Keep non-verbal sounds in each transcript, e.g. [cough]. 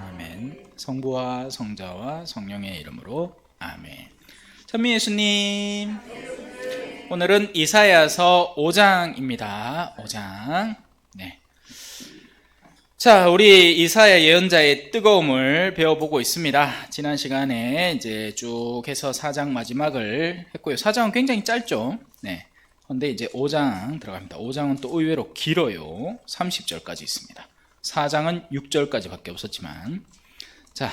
아멘. 성부와 성자와 성령의 이름으로 아멘. 천미 예수님. 오늘은 이사야서 5장입니다. 5장. 네. 자, 우리 이사야 예언자의 뜨거움을 배워보고 있습니다. 지난 시간에 이제 쭉 해서 4장 마지막을 했고요. 4장은 굉장히 짧죠. 네. 근데 이제 5장 들어갑니다. 5장은 또 의외로 길어요. 30절까지 있습니다. 4장은 6절까지밖에 없었지만. 자.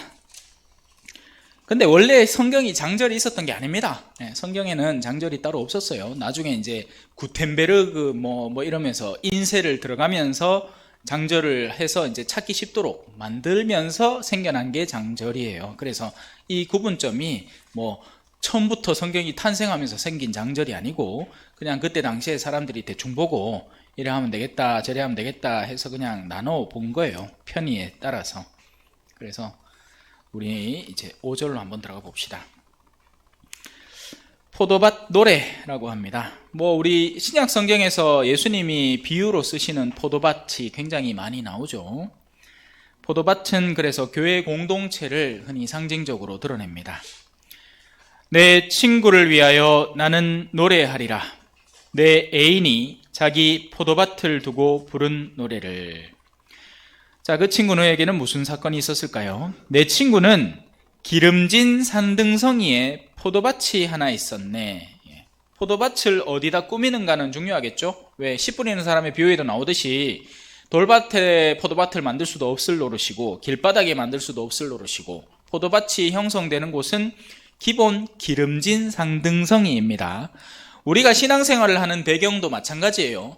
근데 원래 성경이 장절이 있었던 게 아닙니다. 네, 성경에는 장절이 따로 없었어요. 나중에 이제 구텐베르그 뭐, 뭐 이러면서 인쇄를 들어가면서 장절을 해서 이제 찾기 쉽도록 만들면서 생겨난 게 장절이에요. 그래서 이 구분점이 뭐 처음부터 성경이 탄생하면서 생긴 장절이 아니고 그냥 그때 당시에 사람들이 대충 보고 이래 하면 되겠다 저래 하면 되겠다 해서 그냥 나눠 본 거예요. 편의에 따라서. 그래서 우리 이제 5절로 한번 들어가 봅시다. 포도밭 노래라고 합니다. 뭐 우리 신약 성경에서 예수님이 비유로 쓰시는 포도밭이 굉장히 많이 나오죠. 포도밭은 그래서 교회 공동체를 흔히 상징적으로 드러냅니다. 내 친구를 위하여 나는 노래하리라. 내 애인이 자기 포도밭을 두고 부른 노래를. 자, 그 친구에게는 무슨 사건이 있었을까요? 내 친구는 기름진 산등성이에 포도밭이 하나 있었네. 예. 포도밭을 어디다 꾸미는가는 중요하겠죠? 왜, 씨 뿌리는 사람의 비유에도 나오듯이 돌밭에 포도밭을 만들 수도 없을 노릇이고, 길바닥에 만들 수도 없을 노릇이고, 포도밭이 형성되는 곳은 기본 기름진 상등성이입니다. 우리가 신앙생활을 하는 배경도 마찬가지예요.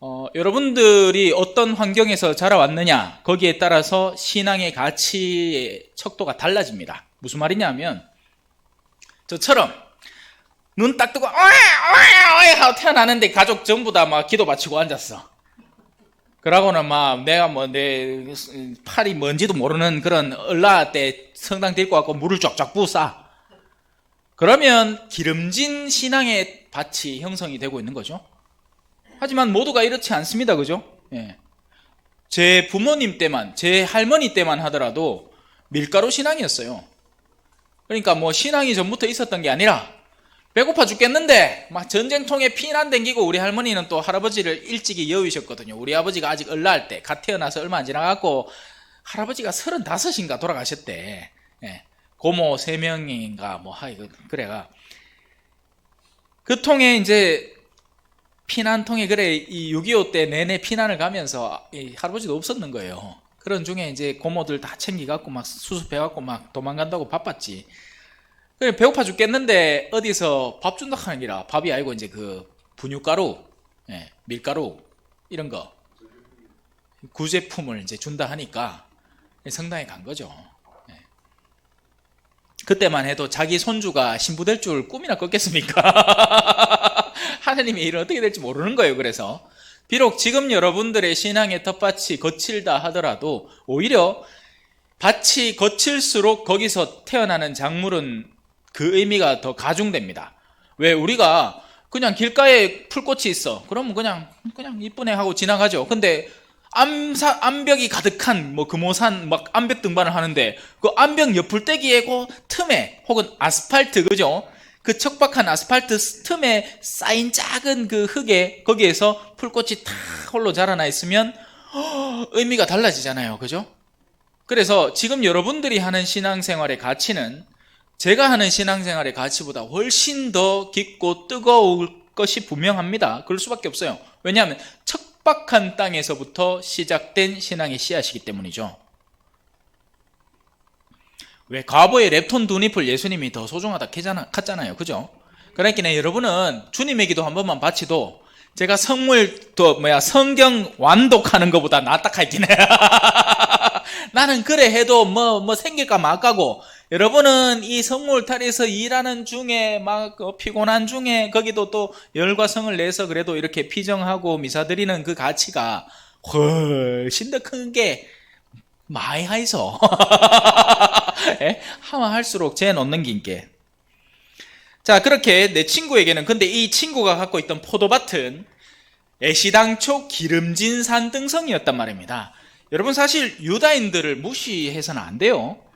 어, 여러분들이 어떤 환경에서 자라왔느냐, 거기에 따라서 신앙의 가치의 척도가 달라집니다. 무슨 말이냐면, 저처럼, 눈 딱 뜨고, 어이, 어이, 어이 하고 태어나는데 가족 전부 다 막 기도 바치고 앉았어. 그러고는 막 내가 뭐 내 팔이 뭔지도 모르는 그런 얼라 때 성당 데리고 갖고 물을 쫙쫙 부어 싸. 그러면 기름진 신앙의 밭이 형성이 되고 있는 거죠. 하지만 모두가 이렇지 않습니다. 그죠? 예. 제 부모님 때만, 제 할머니 때만 하더라도 밀가루 신앙이었어요. 그러니까 뭐 신앙이 전부터 있었던 게 아니라 배고파 죽겠는데 막 전쟁통에 피난 댕기고 우리 할머니는 또 할아버지를 일찍이 여위셨거든요. 우리 아버지가 아직 얼라할 때, 갓 태어나서 얼마 안 지나갖고 할아버지가 서른다섯인가 돌아가셨대. 예. 고모 세 명인가 뭐 하이 그래가 그 통에 이제 피난통에 그래 이 6.25 때 내내 피난을 가면서 이 할아버지도 없었는 거예요. 그런 중에 이제 고모들 다 챙기갖고 막 수습해갖고 막 도망간다고 바빴지. 그래 배고파 죽겠는데 어디서 밥 준다 하는 기라 밥이 아니고 이제 그 분유가루, 예, 밀가루 이런 거 구제품을 이제 준다 하니까 성당에 간 거죠. 예. 그때만 해도 자기 손주가 신부 될 줄 꿈이나 꿨겠습니까? [laughs] 하나님의 일은 어떻게 될지 모르는 거예요. 그래서 비록 지금 여러분들의 신앙의 텃밭이 거칠다 하더라도 오히려 밭이 거칠수록 거기서 태어나는 작물은 그 의미가 더 가중됩니다. 왜 우리가 그냥 길가에 풀꽃이 있어. 그러면 그냥 그냥 이쁘네 하고 지나가죠. 근데 암사, 암벽이 가득한 뭐 금호산 막 암벽 등반을 하는데 그 암벽 옆풀떼기에 그 틈에 혹은 아스팔트 그죠? 그 척박한 아스팔트 틈에 쌓인 작은 그 흙에 거기에서 풀꽃이 탁 홀로 자라나 있으면 허, 의미가 달라지잖아요. 그죠? 그래서 지금 여러분들이 하는 신앙생활의 가치는 제가 하는 신앙생활의 가치보다 훨씬 더 깊고 뜨거울 것이 분명합니다. 그럴 수밖에 없어요. 왜냐하면 척 박한 땅에서부터 시작된 신앙의 씨앗이기 때문이죠. 왜 과거의 랩톤 두잎을 예수님이 더 소중하다 했잖아요. 그죠? 그러니까 여러분은 주님의 기도 한 번만 바치도 제가 성물 또 뭐야 성경 완독하는 것보다 낫다 할긴 해. [laughs] 나는 그래 해도 뭐, 뭐 생길까 말까고. 여러분은 이 성물탈에서 일하는 중에 막 어, 피곤한 중에 거기도 또 열과 성을 내서 그래도 이렇게 피정하고 미사 드리는 그 가치가 훨씬 더 큰게 많이 하이소. [laughs] 예? 하면 할수록 재 놓는 긴게. 자, 그렇게 내 친구에게는 근데 이 친구가 갖고 있던 포도밭은 애시당초 기름진 산등성이었단 말입니다. 여러분 사실 유다인들을 무시해서는 안 돼요.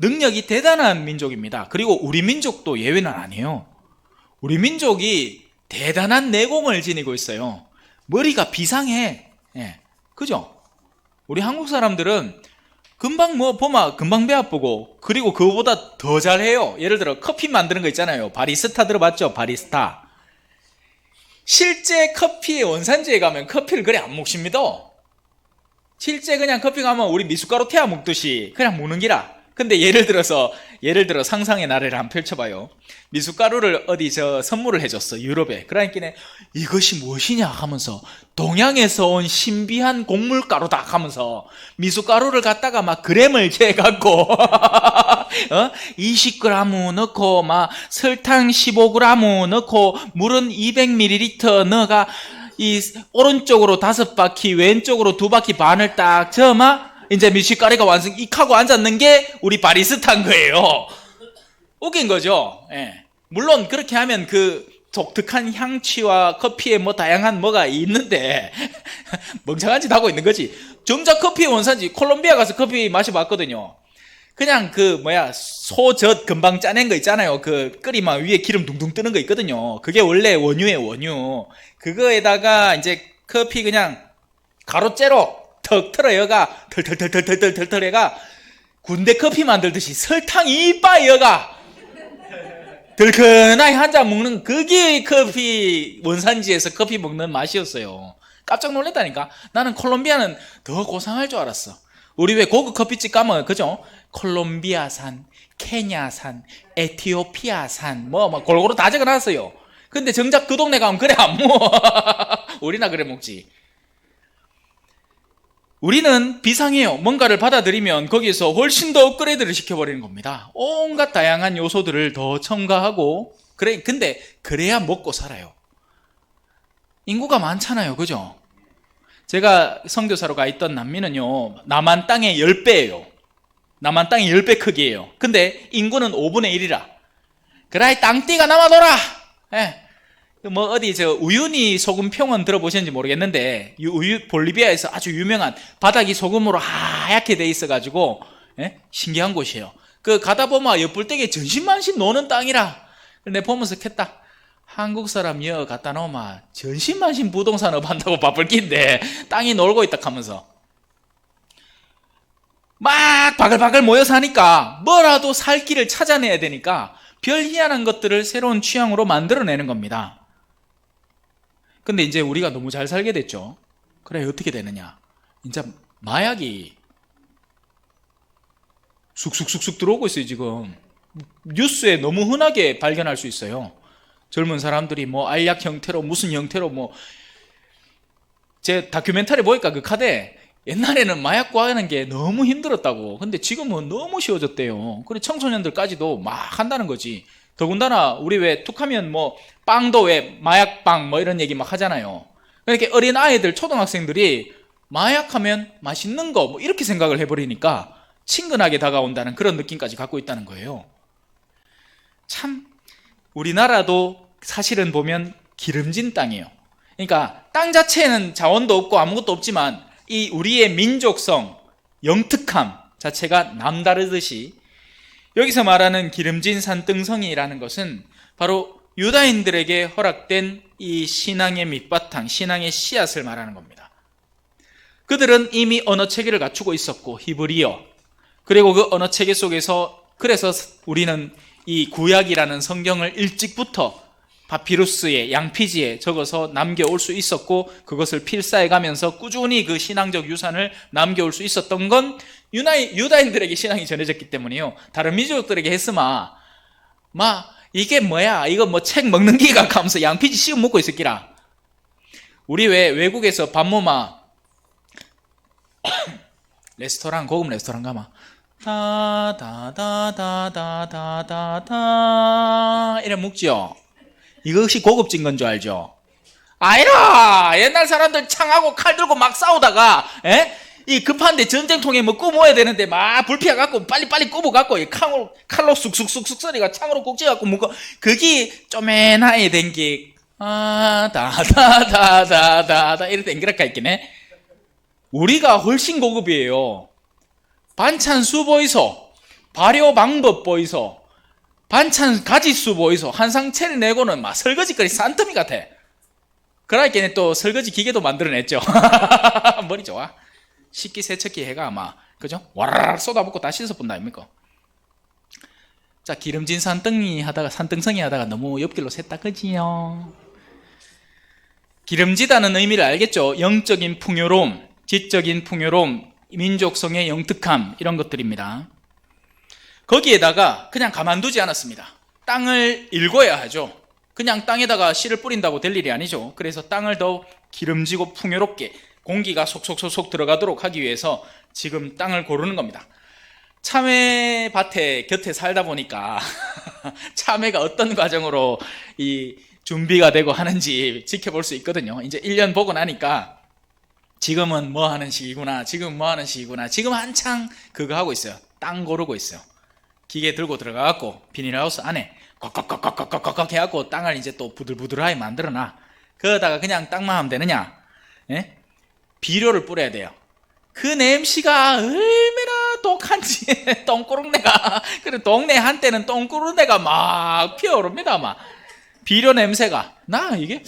능력이 대단한 민족입니다. 그리고 우리 민족도 예외는 아니에요. 우리 민족이 대단한 내공을 지니고 있어요. 머리가 비상해. 예. 그죠? 우리 한국 사람들은 금방 뭐 보마 금방 배 아프고 그리고 그거보다 더 잘해요. 예를 들어 커피 만드는 거 있잖아요. 바리스타 들어봤죠? 바리스타. 실제 커피의 원산지에 가면 커피를 그래 안 먹습니다. 실제 그냥 커피 가면 우리 미숫가루 태워 먹듯이 그냥 먹는 기라. 근데 예를 들어서 예를 들어 상상의 나래를 한번 펼쳐봐요. 미숫가루를 어디 저 선물을 해줬어 유럽에. 그러니까 이것이 무엇이냐 하면서 동양에서 온 신비한 곡물 가루다 하면서 미숫가루를 갖다가 막 그램을 [laughs] 재갖고 어? 20g 넣고 막 설탕 15g 넣고 물은 200ml 넣어가 이 오른쪽으로 다섯 바퀴 왼쪽으로 두 바퀴 반을 딱 저마 이제 미숫가루가 완성 익하고 앉았는 게 우리 바리스타인 거예요. 웃긴 거죠. 예. 물론 그렇게 하면 그 독특한 향취와 커피에 뭐 다양한 뭐가 있는데 [laughs] 멍청한 짓 하고 있는 거지. 정작 커피의 원산지 콜롬비아 가서 커피 마셔봤거든요. 그냥 그 뭐야 소젓 금방 짜낸 거 있잖아요. 그 끓이면 위에 기름 둥둥 뜨는 거 있거든요. 그게 원래 원유예요, 원유. 그거에다가 이제 커피 그냥 가로째로 턱 틀어여가 털털털털털털털 해가 군대 커피 만들듯이 설탕 이빨 여가 덜큰하게 한 잔 먹는 그게 커피 원산지에서 커피 먹는 맛이었어요. 깜짝 놀랐다니까. 나는 콜롬비아는 더 고상할 줄 알았어. 우리 왜 고급 커피집 가면 그죠? 콜롬비아산, 케냐산, 에티오피아산 뭐, 뭐 골고루 다 적어놨어요. 근데 정작 그 동네 가면 그래 안 먹어. [laughs] 우리나 그래 먹지. 우리는 비상해요. 뭔가를 받아들이면 거기서 훨씬 더 업그레이드를 시켜버리는 겁니다. 온갖 다양한 요소들을 더 첨가하고, 그래, 근데 그래야 먹고 살아요. 인구가 많잖아요. 그죠? 제가 선교사로 가 있던 남미는요, 남한 땅의 10배예요. 남한 땅의 10배 크기예요. 근데 인구는 5분의 1이라. 그라이 땅띠가 남아돌아! 예. 뭐 어디 저 우유니 소금 평원 들어보셨는지 모르겠는데 이 우유 볼리비아에서 아주 유명한 바닥이 소금으로 하얗게 돼 있어가지고 예? 신기한 곳이에요. 그 가다 보면 옆불대게 전신만신 노는 땅이라. 근데 보면서 캤다. 한국 사람 여 갖다 놓으면 전신만신 부동산업 한다고 바쁠 낀데 땅이 놀고 있다 하면서 막 바글바글 모여 사니까 뭐라도 살 길을 찾아내야 되니까 별 희한한 것들을 새로운 취향으로 만들어내는 겁니다. 근데 이제 우리가 너무 잘 살게 됐죠. 그래 어떻게 되느냐? 이제 마약이 쑥쑥쑥쑥 들어오고 있어요 지금 뉴스에 너무 흔하게 발견할 수 있어요. 젊은 사람들이 뭐 알약 형태로 무슨 형태로 뭐 제 다큐멘터리 보니까 그 카드 옛날에는 마약 구하는 게 너무 힘들었다고. 근데 지금은 너무 쉬워졌대요. 그래 청소년들까지도 막 한다는 거지. 더군다나 우리 왜 툭하면 뭐 빵도 왜 마약빵 뭐 이런 얘기 막 하잖아요. 그러니까 어린 아이들 초등학생들이 마약하면 맛있는 거 뭐 이렇게 생각을 해버리니까 친근하게 다가온다는 그런 느낌까지 갖고 있다는 거예요. 참 우리나라도 사실은 보면 기름진 땅이에요. 그러니까 땅 자체는 자원도 없고 아무것도 없지만 이 우리의 민족성, 영특함 자체가 남다르듯이 여기서 말하는 기름진 산등성이라는 것은 바로 유다인들에게 허락된 이 신앙의 밑바탕, 신앙의 씨앗을 말하는 겁니다. 그들은 이미 언어 체계를 갖추고 있었고 히브리어 그리고 그 언어 체계 속에서 그래서 우리는 이 구약이라는 성경을 일찍부터 바피루스에 양피지에 적어서 남겨올 수 있었고 그것을 필사해 가면서 꾸준히 그 신앙적 유산을 남겨올 수 있었던 건 유나이, 유다인들에게 신앙이 전해졌기 때문이에요. 다른 민족들에게 했으마 마 이게 뭐야 이거 뭐 책 먹는 기가 하면서 양피지 씌워 먹고 있었기라. 우리 왜 외국에서 밥모마 레스토랑 고급 레스토랑 가마 다다다다다다다 이래 묵지요. 이것이 고급진 건 줄 알죠? 아니라 옛날 사람들 창하고 칼 들고 막 싸우다가 에? 이 급한데 전쟁통에 뭐 꼽아야 되는데 막 불피해 갖고 빨리 빨리 꼽아 갖고 이 칼로 칼로 쑥쑥쑥쑥 소리가 창으로 꼭지 갖고 뭔가 그게 쪼매나게 된게 아, 다다다다다다 이렇게 댕기락가 있겠네. 우리가 훨씬 고급이에요. 반찬 수 보이소. 발효 방법 보이소. 반찬 가지수 보이소. 한 상체를 내고는 막 설거지거리 산더미 같아. 그러니까 또 설거지 기계도 만들어냈죠. [laughs] 머리 좋아. 식기 세척기 해가 아마 그죠? 와라락 쏟아붓고 다 씻어본다 아닙니까? 자 기름진 산등이 하다가 산등성이 하다가 너무 옆길로 샜다 그지요? 기름지다는 의미를 알겠죠? 영적인 풍요로움, 지적인 풍요로움, 민족성의 영특함 이런 것들입니다. 거기에다가 그냥 가만두지 않았습니다. 땅을 일궈야 하죠. 그냥 땅에다가 씨를 뿌린다고 될 일이 아니죠. 그래서 땅을 더 기름지고 풍요롭게 공기가 속속속속 들어가도록 하기 위해서 지금 땅을 고르는 겁니다. 참외 밭에 곁에 살다 보니까 [laughs] 참외가 어떤 과정으로 이 준비가 되고 하는지 지켜볼 수 있거든요. 이제 1년 보고 나니까 지금은 뭐 하는 시기구나. 지금 뭐 하는 시기구나. 지금 한창 그거 하고 있어요. 땅 고르고 있어요. 기계 들고 들어가갖고 비닐하우스 안에 꺽꺽꺽꺽꺽꺽 해갖고 땅을 이제 또 부들부들하게 만들어놔. 그러다가 그냥 땅만 하면 되느냐? 예? 비료를 뿌려야 돼요. 그 냄새가 얼마나 독한지. [laughs] 똥꾸릉내가. 그래 동네 한때는 똥꾸릉내가 막 피어오릅니다 막 비료 냄새가. 나 이게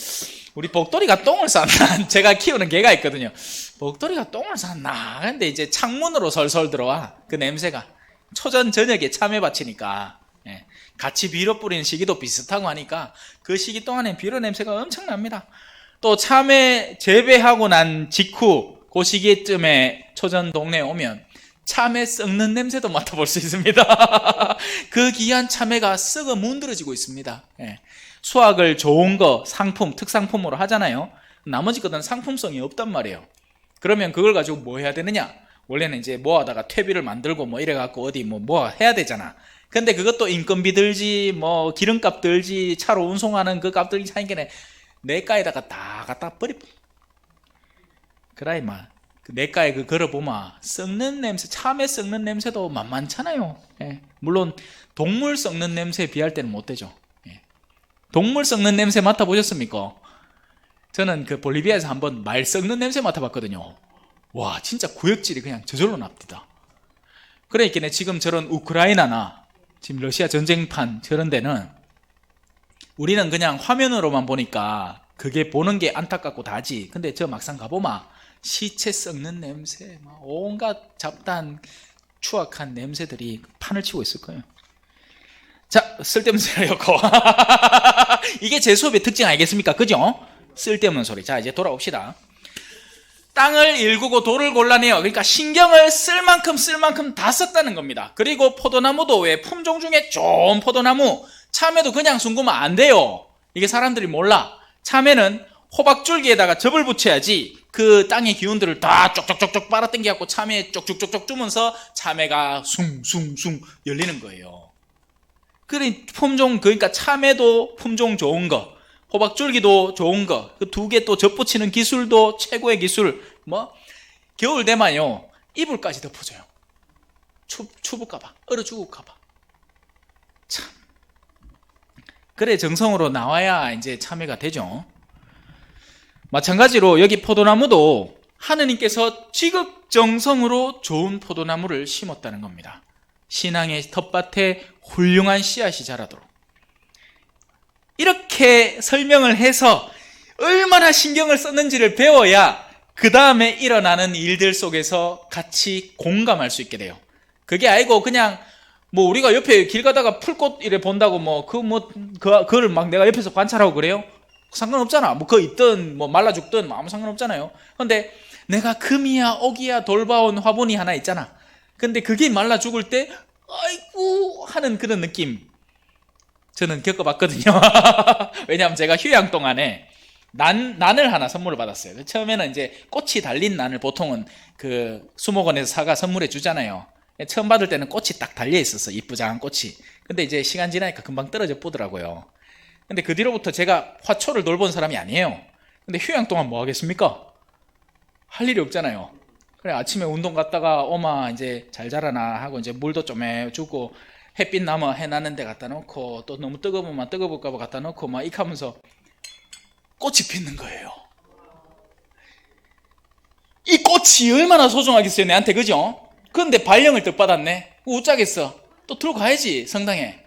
우리 복돌이가 똥을 쌌나? [laughs] 제가 키우는 개가 있거든요. 복돌이가 똥을 쌌나? 근데 이제 창문으로 설설 들어와. 그 냄새가 초전 저녁에 참외밭이니까 예, 같이 비료 뿌리는 시기도 비슷하고 하니까 그 시기 동안에 비료 냄새가 엄청납니다 또 참외 재배하고 난 직후 그 시기쯤에 초전 동네에 오면 참외 썩는 냄새도 맡아볼 수 있습니다. [laughs] 그 귀한 참외가 썩어 문드러지고 있습니다. 예. 수확을 좋은 거 상품 특상품으로 하잖아요. 나머지 것은 상품성이 없단 말이에요. 그러면 그걸 가지고 뭐 해야 되느냐? 원래는 이제 모아다가 퇴비를 만들고 뭐 이래 갖고 어디 뭐 모아 해야 되잖아. 근데 그것도 인건비 들지 뭐 기름값 들지 차로 운송하는 그 값 들지 하니까 내가에다가 다 갖다 버리 그라 이 마 그 내가에 그 걸어보면 썩는 냄새 참외 썩는 냄새도 만만찮아요 예. 물론 동물 썩는 냄새에 비할 때는 못 되죠 예. 동물 썩는 냄새 맡아보셨습니까? 저는 그 볼리비아에서 한번 말 썩는 냄새 맡아봤거든요 와 진짜 구역질이 그냥 저절로 납니다 그러니까 지금 저런 우크라이나나 지금 러시아 전쟁판 저런 데는 우리는 그냥 화면으로만 보니까 그게 보는 게 안타깝고 다지. 근데 저 막상 가보마 시체 썩는 냄새, 막 온갖 잡다한 추악한 냄새들이 판을 치고 있을 거예요. 자, 쓸데없는 소리 였고. [laughs] 이게 제 수업의 특징 아니겠습니까? 그죠? 쓸데없는 소리. 자, 이제 돌아옵시다. 땅을 일구고 돌을 골라내요. 그러니까 신경을 쓸 만큼 쓸 만큼 다 썼다는 겁니다. 그리고 포도나무도 왜 품종 중에 좋은 포도나무, 참외도 그냥 숨기면 안 돼요. 이게 사람들이 몰라. 참외는 호박줄기에다가 접을 붙여야지 그 땅의 기운들을 다 쪽쪽쪽쪽 빨아당겨갖고 참외에 쪽쪽쪽쪽 주면서 참외가 숭숭숭 열리는 거예요. 그래 품종 그러니까 참외도 품종 좋은 거, 호박줄기도 좋은 거, 그 두 개 또 접붙이는 기술도 최고의 기술. 뭐 겨울 되면요 이불까지 덮어줘요. 추 추울까봐 얼어 죽을까봐. 참. 그래 정성으로 나와야 이제 참외가 되죠. 마찬가지로 여기 포도나무도 하느님께서 지극정성으로 좋은 포도나무를 심었다는 겁니다. 신앙의 텃밭에 훌륭한 씨앗이 자라도록. 이렇게 설명을 해서 얼마나 신경을 썼는지를 배워야 그 다음에 일어나는 일들 속에서 같이 공감할 수 있게 돼요. 그게 아니고 그냥 뭐 우리가 옆에 길 가다가 풀꽃 이래 본다고 뭐 그 뭐 그 그걸 막 내가 옆에서 관찰하고 그래요? 상관없잖아. 뭐 그 있든 뭐 말라 죽든 뭐 아무 상관없잖아요. 근데 내가 금이야 옥이야 돌봐온 화분이 하나 있잖아. 근데 그게 말라 죽을 때 아이고 하는 그런 느낌 저는 겪어봤거든요. [laughs] 왜냐하면 제가 휴양 동안에 난, 난을 하나 선물을 받았어요. 그 처음에는 이제 꽃이 달린 난을 보통은 그 수목원에서 사가 선물해 주잖아요. 처음 받을 때는 꽃이 딱 달려 있었어. 이쁘장한 꽃이. 근데 이제 시간 지나니까 금방 떨어져 보더라고요. 근데 그 뒤로부터 제가 화초를 돌본 사람이 아니에요. 근데 휴양 동안 뭐 하겠습니까? 할 일이 없잖아요. 그래 아침에 운동 갔다가 오마 이제 잘 자라나 하고 이제 물도 좀 해주고 햇빛 나면 해나는 데 갖다 놓고 또 너무 뜨거우면 뜨거울까 봐 갖다 놓고 막 이렇게 하면서 꽃이 피는 거예요. 이 꽃이 얼마나 소중하겠어요 내한테 그죠? 그런데 발령을 또 받았네. 우짜겠어. 또 들고 가야지 성당에.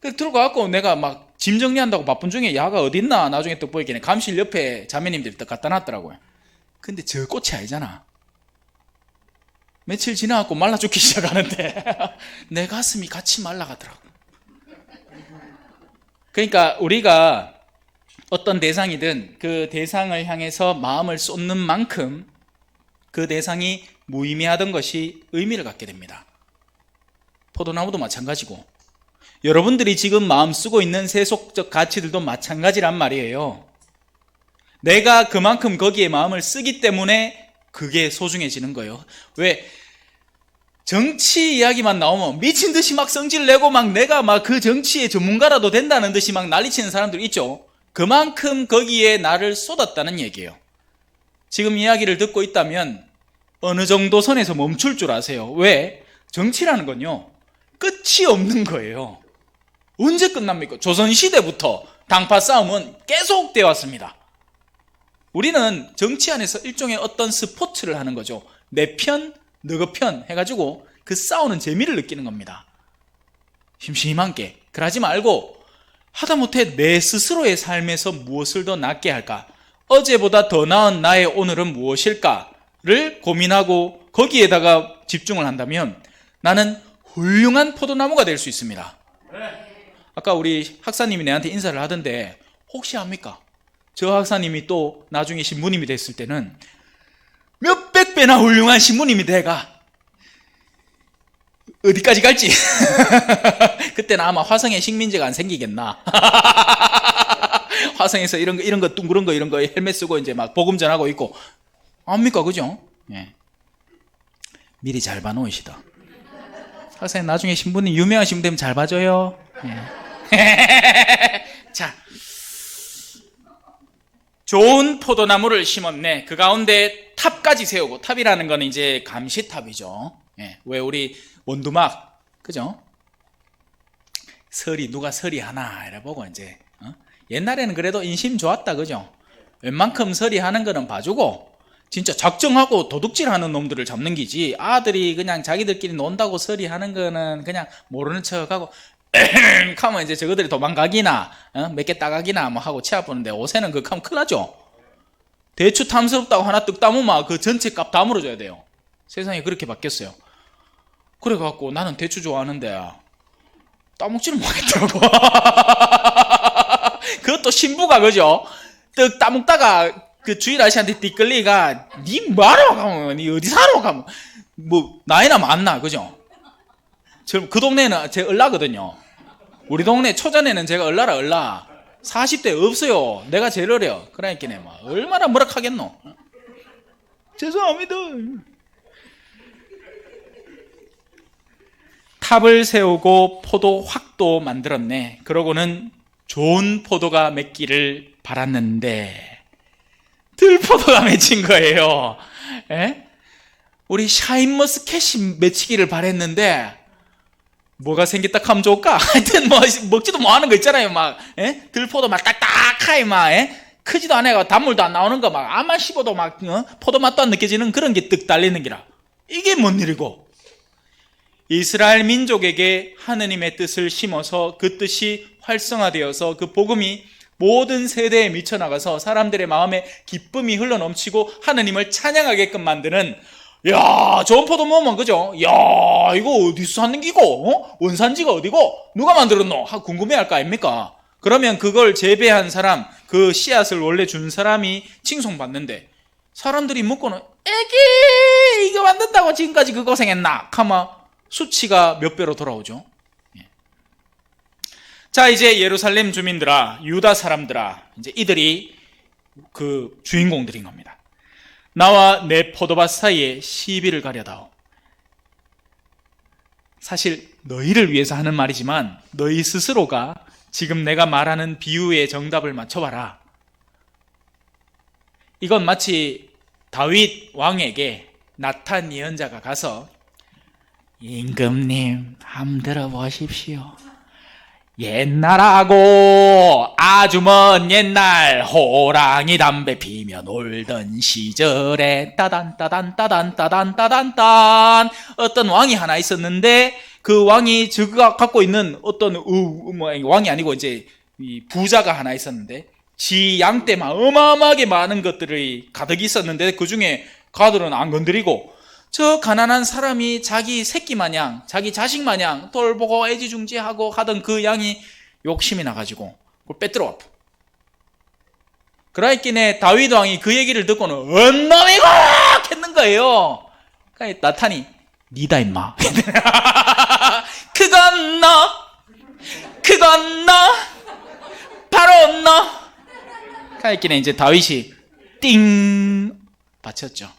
그 들고 가고 내가 막 짐 정리한다고 바쁜 중에 야가 어딨나 나중에 또 보이기는 감실 옆에 자매님들이 또 갖다 놨더라고요. 근데 저 꽃이 아니잖아. 며칠 지나갖고 말라 죽기 [laughs] 시작하는데 내 가슴이 같이 말라가더라고. 그러니까 우리가 어떤 대상이든 그 대상을 향해서 마음을 쏟는 만큼 그 대상이 무의미하던 것이 의미를 갖게 됩니다. 포도나무도 마찬가지고 여러분들이 지금 마음 쓰고 있는 세속적 가치들도 마찬가지란 말이에요. 내가 그만큼 거기에 마음을 쓰기 때문에 그게 소중해지는 거예요. 왜? 정치 이야기만 나오면 미친 듯이 막 성질 내고 막 내가 막 그 정치의 전문가라도 된다는 듯이 막 난리치는 사람들 있죠. 그만큼 거기에 나를 쏟았다는 얘기예요. 지금 이야기를 듣고 있다면 어느 정도 선에서 멈출 줄 아세요. 왜? 정치라는 건요. 끝이 없는 거예요. 언제 끝납니까? 조선시대부터 당파 싸움은 계속되어 왔습니다. 우리는 정치 안에서 일종의 어떤 스포츠를 하는 거죠. 내 편, 너그 편 해가지고 그 싸우는 재미를 느끼는 겁니다. 심심한 게. 그러지 말고 하다못해 내 스스로의 삶에서 무엇을 더 낫게 할까? 어제보다 더 나은 나의 오늘은 무엇일까?를 고민하고 거기에다가 집중을 한다면 나는 훌륭한 포도나무가 될 수 있습니다. 아까 우리 학사님이 내한테 인사를 하던데 혹시 압니까? 저 학사님이 또 나중에 신부님이 됐을 때는 몇백 배나 훌륭한 신부님이 돼가 어디까지 갈지 [laughs] 그때는 아마 화성에 식민지가 안 생기겠나 [laughs] 화성에서 이런 거 이런 거 둥그런 거 이런 거 헬멧 쓰고 이제 막 복음 전하고 있고 압니까 그죠? 예. 미리 잘 봐놓으시다 학생 나중에 신부님 유명한 신부 되면 잘 봐줘요 예. [laughs] 자 좋은 포도나무를 심었네. 그 가운데 탑까지 세우고 탑이라는 건 이제 감시탑이죠. 예, 왜 우리 원두막 그죠? 설이 누가 설이 하나 이래 보고 이제 어? 옛날에는 그래도 인심 좋았다 그죠? 웬만큼 설이 하는 거는 봐주고 진짜 작정하고 도둑질하는 놈들을 잡는 기지 아들이 그냥 자기들끼리 논다고 설이 하는 거는 그냥 모르는 척하고 하면 이제 저거들이 도망가기나 어? 몇개 따가기나 뭐 하고 치아 보는데 옷에는 그 하면 큰일 나죠. 대추 탐스럽다고 하나 뚝 따무면 그 전체 값 다 물어줘야 돼요. 세상이 그렇게 바뀌었어요. 그래갖고 나는 대추 좋아하는데 따먹지를 못하겠더라고. [laughs] 그것도 신부가 그죠? 떡 따먹다가 그 주인 아저씨한테 띠끌리가 니 뭐하러 가면 니 어디 사러 가면 뭐 나이나 많나 그죠? 그 동네는 제 얼라거든요. 우리 동네 초전에는 제가 얼라라 얼라. 40대 없어요. 내가 제일 어려. 그러니까 막 얼마나 뭐라 하겠노. 죄송합니다. 탑을 세우고 포도 확도 만들었네. 그러고는 좋은 포도가 맺기를 바랐는데 들포도가 맺힌 거예요. 에? 우리 샤인머스켓이 맺히기를 바랬는데 뭐가 생겼다 하면 좋을까? [laughs] 하여튼 뭐 먹지도 못하는 거 있잖아요. 막 에? 들포도 막 딱딱하게 막 에? 크지도 않아요. 단물도 안 나오는 거막 아만 씹어도 막 어? 포도 맛도 안 느껴지는 그런 게 뜩 달리는 기라. 이게 뭔 일이고? 이스라엘 민족에게 하느님의 뜻을 심어서 그 뜻이 활성화되어서 그 복음이 모든 세대에 미쳐나가서 사람들의 마음에 기쁨이 흘러넘치고 하느님을 찬양하게끔 만드는 야, 포도 먹으면 그죠? 야, 이거 어디서 샀는 기고? 어? 원산지가 어디고? 누가 만들었노? 하 궁금해 할 거 아닙니까? 그러면 그걸 재배한 사람, 그 씨앗을 원래 준 사람이 칭송받는데 사람들이 묻고는 애기 이거 만든다고 지금까지 그 고생했나? 카마 수치가 몇 배로 돌아오죠. 예. 자, 이제 예루살렘 주민들아, 유다 사람들아, 이제 이들이 그 주인공들인 겁니다. 나와 내 포도밭 사이에 시비를 가려다오. 사실 너희를 위해서 하는 말이지만 너희 스스로가 지금 내가 말하는 비유의 정답을 맞춰봐라. 이건 마치 다윗 왕에게 나탄 예언자가 가서 임금님 함 들어보십시오. 옛날하고 아주 먼 옛날 호랑이 담배 피며 놀던 시절에 따단 따단 따단 따단 따단 딴 어떤 왕이 하나 있었는데 그 왕이 저가 갖고 있는 어떤 우, 뭐 왕이 아니고 이제 이 부자가 하나 있었는데 지 양떼만 어마어마하게 많은 것들이 가득 있었는데 그 중에 가들은 안 건드리고 저 가난한 사람이 자기 새끼 마냥 자기 자식 마냥 돌보고 애지중지하고 하던 그 양이 욕심이 나가지고 그걸 엎어. 그라이끼네 다윗 왕이 그 얘기를 듣고는 언놈이고 했는 거예요. 그러니까 나탄이 니다 임마. [laughs] 그건 너, 그건 너, 바로 너. 그라이끼네 이제 다윗이 띵 바쳤죠.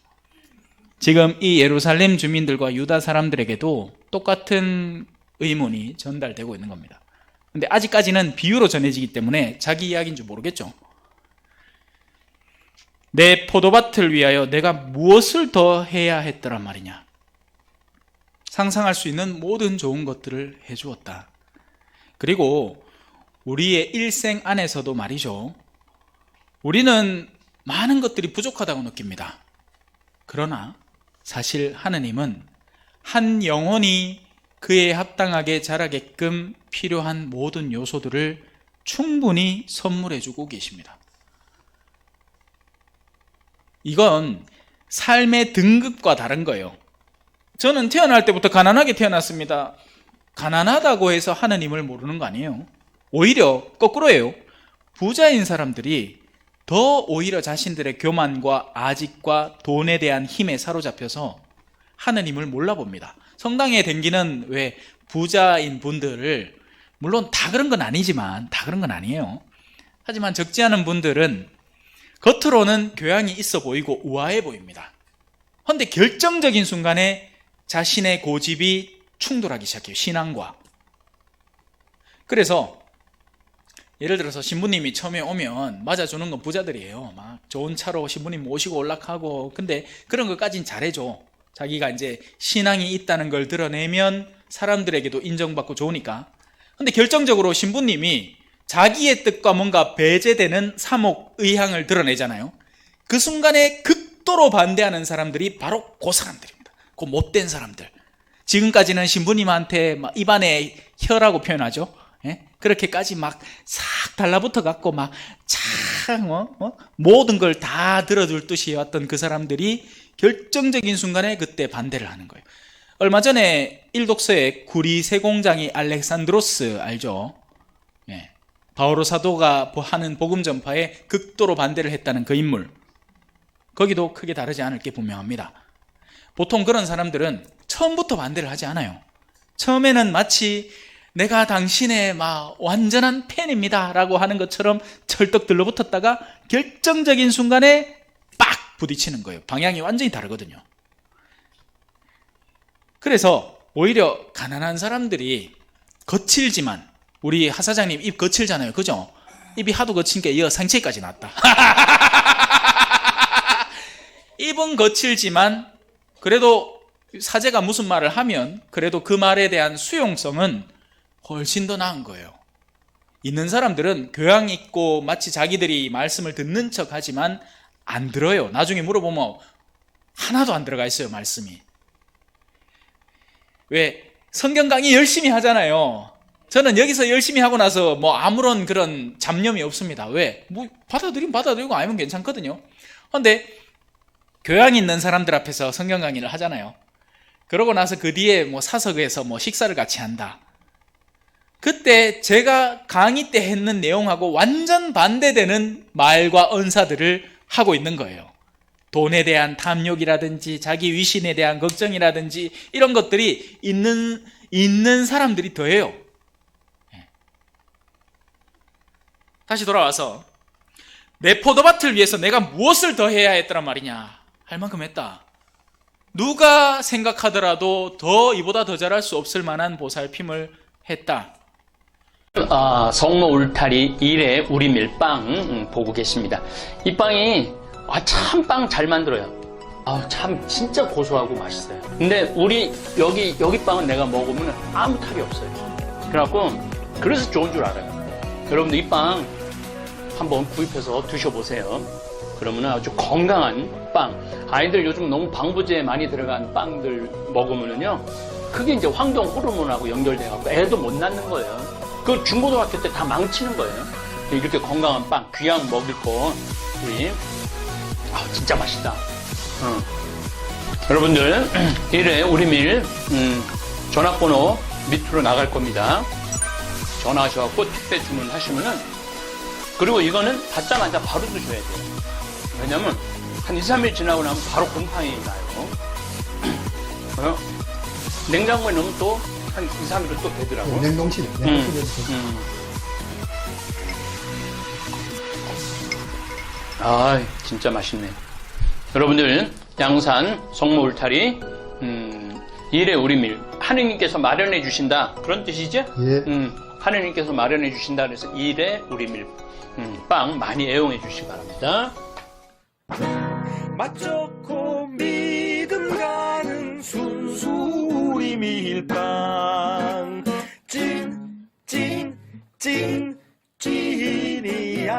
지금 이 예루살렘 주민들과 유다 사람들에게도 똑같은 의문이 전달되고 있는 겁니다. 근데 아직까지는 비유로 전해지기 때문에 자기 이야기인 줄 모르겠죠. 내 포도밭을 위하여 내가 무엇을 더 해야 했더란 말이냐. 상상할 수 있는 모든 좋은 것들을 해주었다. 그리고 우리의 일생 안에서도 말이죠. 우리는 많은 것들이 부족하다고 느낍니다. 그러나 사실 하느님은 한 영혼이 그에 합당하게 자라게끔 필요한 모든 요소들을 충분히 선물해 주고 계십니다. 이건 삶의 등급과 다른 거예요. 저는 태어날 때부터 가난하게 태어났습니다. 가난하다고 해서 하느님을 모르는 거 아니에요. 오히려 거꾸로예요. 부자인 사람들이 더 오히려 자신들의 교만과 아직과 돈에 대한 힘에 사로잡혀서 하느님을 몰라봅니다. 성당에 댕기는 왜 부자인 분들을 물론 다 그런 건 아니지만 다 그런 건 아니에요. 하지만 적지 않은 분들은 겉으로는 교양이 있어 보이고 우아해 보입니다. 그런데 결정적인 순간에 자신의 고집이 충돌하기 시작해요. 신앙과. 그래서 예를 들어서 신부님이 처음에 오면 맞아주는 건 부자들이에요. 막 좋은 차로 신부님 모시고 올락하고 근데 그런 것까진 잘해줘. 자기가 이제 신앙이 있다는 걸 드러내면 사람들에게도 인정받고 좋으니까. 근데 결정적으로 신부님이 자기의 뜻과 뭔가 배제되는 사목 의향을 드러내잖아요. 그 순간에 극도로 반대하는 사람들이 바로 그 사람들입니다. 그 못된 사람들. 지금까지는 신부님한테 막 입안에 혀라고 표현하죠. 예? 그렇게까지 막 싹 달라붙어 갖고 막참 어? 어? 모든 걸 다 들어줄 듯이 해왔던 그 사람들이 결정적인 순간에 그때 반대를 하는 거예요. 얼마 전에 일독서에 구리 세공장이 알렉산드로스 알죠? 예. 바오로 사도가 하는 복음 전파에 극도로 반대를 했다는 그 인물. 거기도 크게 다르지 않을 게 분명합니다. 보통 그런 사람들은 처음부터 반대를 하지 않아요. 처음에는 마치 내가 당신의 막 완전한 팬입니다. 라고 하는 것처럼 철떡 들러붙었다가 결정적인 순간에 빡 부딪히는 거예요. 방향이 완전히 다르거든요. 그래서 오히려 가난한 사람들이 거칠지만 우리 하 사장님 입 거칠잖아요. 그죠? 입이 하도 거친 게 이어 상체까지 났다. [laughs] 입은 거칠지만 그래도 사제가 무슨 말을 하면 그래도 그 말에 대한 수용성은 훨씬 더 나은 거예요. 있는 사람들은 교양 있고 마치 자기들이 말씀을 듣는 척 하지만 안 들어요. 나중에 물어보면 하나도 안 들어가 있어요, 말씀이. 왜? 성경 강의 열심히 하잖아요. 저는 여기서 열심히 하고 나서 뭐 아무런 그런 잡념이 없습니다. 왜? 뭐 받아들이면 받아들이고 아니면 괜찮거든요. 그런데 교양 있는 사람들 앞에서 성경 강의를 하잖아요. 그러고 나서 그 뒤에 뭐 사석에서 뭐 식사를 같이 한다. 그때 제가 강의 때 했는 내용하고 완전 반대되는 말과 언사들을 하고 있는 거예요. 돈에 대한 탐욕이라든지 자기 위신에 대한 걱정이라든지 이런 것들이 있는 있는 사람들이 더해요. 예. 다시 돌아와서 내 포도밭을 위해서 내가 무엇을 더 해야 했더란 말이냐? 할 만큼 했다. 누가 생각하더라도 더 이보다 더 잘할 수 없을 만한 보살핌을 했다. 아, 성모 울타리 1의 우리 밀빵 음, 보고 계십니다. 이 빵이 아, 참 빵 잘 만들어요. 아, 참 진짜 고소하고 맛있어요. 근데 우리 여기 여기 빵은 내가 먹으면 아무 탈이 없어요. 그래갖고 그래서 좋은 줄 알아요. 여러분들 이 빵 한번 구입해서 드셔보세요. 그러면 아주 건강한 빵. 아이들 요즘 너무 방부제 많이 들어간 빵들 먹으면은요, 그게 이제 황동 호르몬하고 연결돼갖고 애도 못 낳는 거예요. 그 중고등학교 때 다 망치는 거예요. 이렇게 건강한 빵, 귀양 먹을 거, 우리, 아, 진짜 맛있다. 어. 여러분들, [clears throat] 1회 우리 밀, 음, 전화번호 밑으로 나갈 겁니다. 전화하셔갖고 택배 주문하시면은, 그리고 이거는 받자마자 바로 드셔야 돼요. 왜냐면, 한 2, 3일 지나고 나면 바로 곰팡이 나요. [clears throat] 어? 냉장고에 넣으면 또 한 2, 3일은 또 되더라고. 냉동실에 음, 냉동실에서 음. 아, 진짜 맛있네. 여러분들, 양산 성모 울타리, 음, 일의 우리밀. 하느님께서 마련해 주신다. 그런 뜻이죠? 예. 음, 하느님께서 마련해 주신다. 그래서 일의 우리밀. 음, 빵 많이 애용해 주시기 바랍니다. 맛 좋고 오이 밀빵 찐 찐 찐 찐이야.